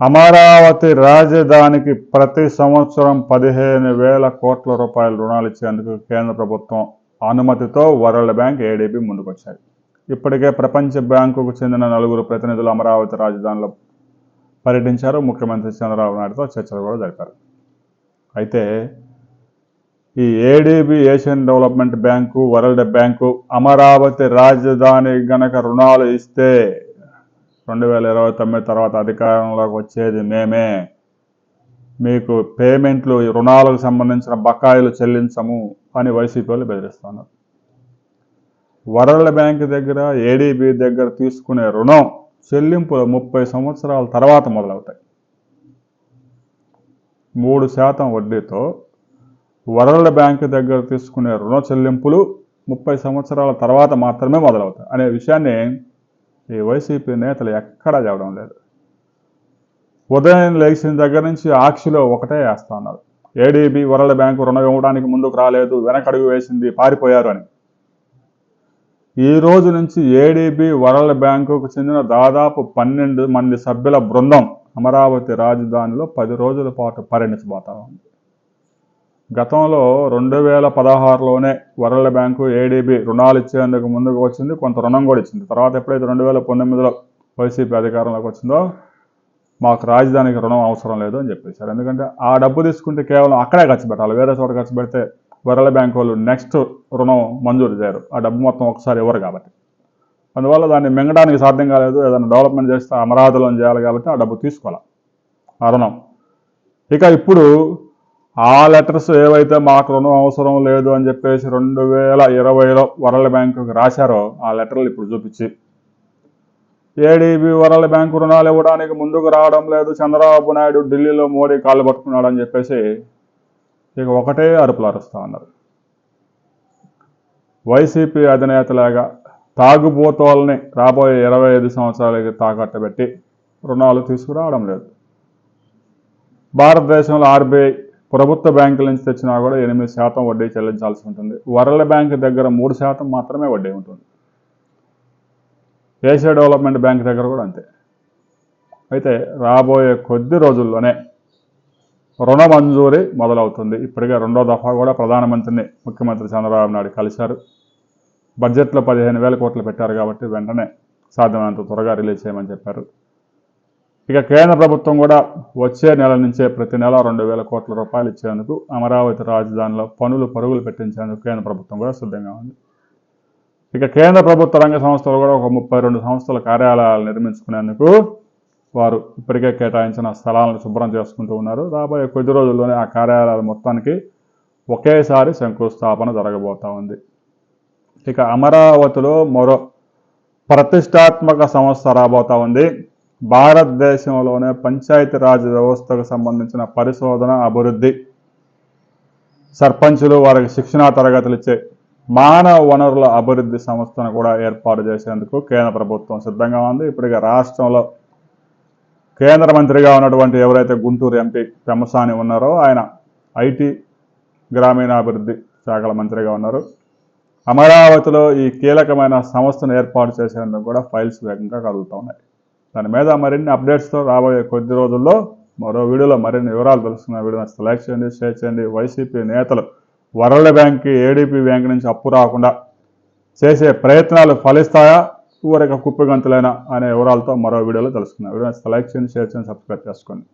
అమరావతి రాజధానికి ప్రతి సంవత్సరం పదిహేను వేల కోట్ల రూపాయల రుణాలు ఇచ్చేందుకు కేంద్ర ప్రభుత్వం అనుమతితో వరల్డ్ బ్యాంక్ ఏడీబీ ముందుకొచ్చాయి ఇప్పటికే ప్రపంచ బ్యాంకుకు చెందిన నలుగురు ప్రతినిధులు అమరావతి రాజధానిలో పర్యటించారు. ముఖ్యమంత్రి చంద్రబాబు నాయుడుతో చర్చలు కూడా జరిపారు. అయితే ఈ ADB Asian development bank world bank Amaravati రాజధాని గనక రుణాలు ఇస్తే రెండు వేల ఇరవై తొమ్మిది తర్వాత అధికారంలోకి వచ్చేది మేమే. మీకు పేమెంట్లు ఈ రుణాలకు సంబంధించిన బకాయిలు చెల్లించము అని వైసీపీ వాళ్ళు బెదిరిస్తున్నారు. వరల్డ్ బ్యాంక్ దగ్గర ఏడీబీ దగ్గర తీసుకునే రుణం చెల్లింపులు ముప్పై సంవత్సరాల తర్వాత మొదలవుతాయి. మూడు శాతం వడ్డీతో వరల్డ్ బ్యాంక్ దగ్గర తీసుకునే రుణ చెల్లింపులు ముప్పై సంవత్సరాల తర్వాత మాత్రమే మొదలవుతాయి అనే విషయాన్ని ఈ వైసీపీ నేతలు ఎక్కడా చెప్పడం లేదు. ఉదయం లేచిన దగ్గర నుంచి ఆక్షిలో ఒకటే వేస్తా ఉన్నారు. ఏడీబీ వరల్డ్ బ్యాంకు రుణం ఇవ్వడానికి ముందుకు రాలేదు వెనకడుగు వేసింది పారిపోయారు అని. ఈ రోజు నుంచి ఏడీబీ వరల్డ్ బ్యాంకుకు చెందిన దాదాపు పన్నెండు మంది సభ్యుల బృందం అమరావతి రాజధానిలో పది రోజుల పాటు పర్యటించబోతా ఉంది. గతంలో రెండు వేల పదహారులోనే వరల్డ్ బ్యాంకు ఏడీబీ రుణాలు ఇచ్చేందుకు ముందుకు వచ్చింది కొంత రుణం కూడా ఇచ్చింది. తర్వాత ఎప్పుడైతే రెండు వేల పంతొమ్మిదిలో వైసీపీ అధికారంలోకి వచ్చిందో మాకు రాజధానికి రుణం అవసరం లేదు అని చెప్పేశారు. ఎందుకంటే ఆ డబ్బు తీసుకుంటే కేవలం అక్కడే ఖర్చు పెట్టాలి. వేరే చోట ఖర్చు పెడితే వరల్డ్ బ్యాంక్ వాళ్ళు నెక్స్ట్ రుణం మంజూరు చేయరు. ఆ డబ్బు మొత్తం ఒకసారి ఇవ్వరు కాబట్టి. అందువల్ల దాన్ని మింగడానికి సాధ్యం కాలేదు. ఏదైనా డెవలప్మెంట్ చేస్తే అమరావతిలో చేయాలి కాబట్టి ఆ డబ్బు తీసుకోవాలి? ఆ రుణం. ఇక ఇప్పుడు ఆ లెటర్స్ ఏవైతే మాకు రుణం అవసరం లేదు అని చెప్పేసి రెండు వేల ఇరవైలో వరల్డ్ బ్యాంకుకి రాశారో ఆ లెటర్లు ఇప్పుడు చూపించి. ఏడీబీ వరల్డ్ బ్యాంకు రుణాలు ఇవ్వడానికి ముందుకు రావడం లేదు. చంద్రబాబు నాయుడు ఢిల్లీలో మోడీ కాళ్ళు పట్టుకున్నాడు అని చెప్పేసి ఇక ఒకటే అరుపులు అరుస్తా ఉన్నారు. వైసీపీ అధినేతలాగా తాగుబోతోల్ని రాబోయే ఇరవై ఐదు సంవత్సరాలకి తాకట్టు పెట్టి రుణాలు తీసుకురావడం లేదు. భారతదేశంలో ఆర్బీఐ ప్రభుత్వ బ్యాంకుల నుంచి తెచ్చినా కూడా ఎనిమిది శాతం వడ్డీ చెల్లించాల్సి ఉంటుంది. వరల్డ్ బ్యాంక్ దగ్గర మూడు శాతం మాత్రమే వడ్డీ ఉంటుంది. ఏషియా డెవలప్మెంట్ బ్యాంక్ దగ్గర కూడా అంతే. అయితే రాబోయే కొద్ది రోజుల్లోనే రుణ మంజూరీ మొదలవుతుంది. ఇప్పటికే రెండో దఫా కూడా ప్రధానమంత్రిని ముఖ్యమంత్రి చంద్రబాబు నాయుడు కలిశారు. బడ్జెట్లో పదిహేను వేల కోట్లు పెట్టారు కాబట్టి వెంటనే సాధ్యమైనంత త్వరగా రిలీజ్ చేయమని చెప్పారు. ఇక కేంద్ర ప్రభుత్వం కూడా వచ్చే నెల నుంచే ప్రతి నెల రెండు వేల కోట్ల రూపాయలు ఇచ్చేందుకు అమరావతి రాజధానిలో పనులు పరుగులు పెట్టించేందుకు కేంద్ర ప్రభుత్వం కూడా సిద్ధంగా ఉంది. ఇక కేంద్ర ప్రభుత్వ రంగ సంస్థలు కూడా ఒక ముప్పై రెండు సంస్థల కార్యాలయాలు నిర్మించుకునేందుకు వారు ఇప్పటికే కేటాయించిన స్థలాలను శుభ్రం చేసుకుంటూ ఉన్నారు. రాబోయే కొద్ది రోజుల్లోనే ఆ కార్యాలయాల మొత్తానికి ఒకేసారి శంకుస్థాపన జరగబోతా ఉంది. ఇక అమరావతిలో మరో ప్రతిష్టాత్మక సంస్థ రాబోతా ఉంది. భారతదేశంలోనే పంచాయతీరాజ్ వ్యవస్థకు సంబంధించిన పరిశోధన అభివృద్ధి సర్పంచులు వారికి శిక్షణా తరగతులు ఇచ్చే మానవ వనరుల అభివృద్ధి సంస్థను కూడా ఏర్పాటు చేసేందుకు కేంద్ర ప్రభుత్వం సిద్ధంగా ఉంది. ఇప్పటికే రాష్ట్రంలో కేంద్ర మంత్రిగా ఉన్నటువంటి ఎవరైతే గుంటూరు ఎంపీ పెమసాని ఉన్నారో ఆయన ఐటీ గ్రామీణాభివృద్ధి శాఖల మంత్రిగా ఉన్నారు. అమరావతిలో ఈ కీలకమైన సంస్థను ఏర్పాటు చేసేందుకు కూడా ఫైల్స్ వేగంగా కదులుతూ ఉన్నాయి. దాని మీద మరిన్ని అప్డేట్స్తో రాబోయే కొద్ది రోజుల్లో మరో వీడియోలో మరిన్ని వివరాలు తెలుసుకున్న వీడియో నచ్చితే లైక్ చేయండి షేర్ చేయండి. వైసీపీ నేతలు వరల్డ్ బ్యాంక్కి ఏడీపీ బ్యాంక్ నుంచి అప్పు రాకుండా చేసే ప్రయత్నాలు ఫలిస్తాయా? ఊరక కుప్పగంతులైనా అనే వివరాలతో మరో వీడియోలో తెలుసుకుందాం. వీడియో సెలెక్ట్ లైక్ చేయండి షేర్ చేయండి సబ్స్క్రైబ్ చేసుకోండి.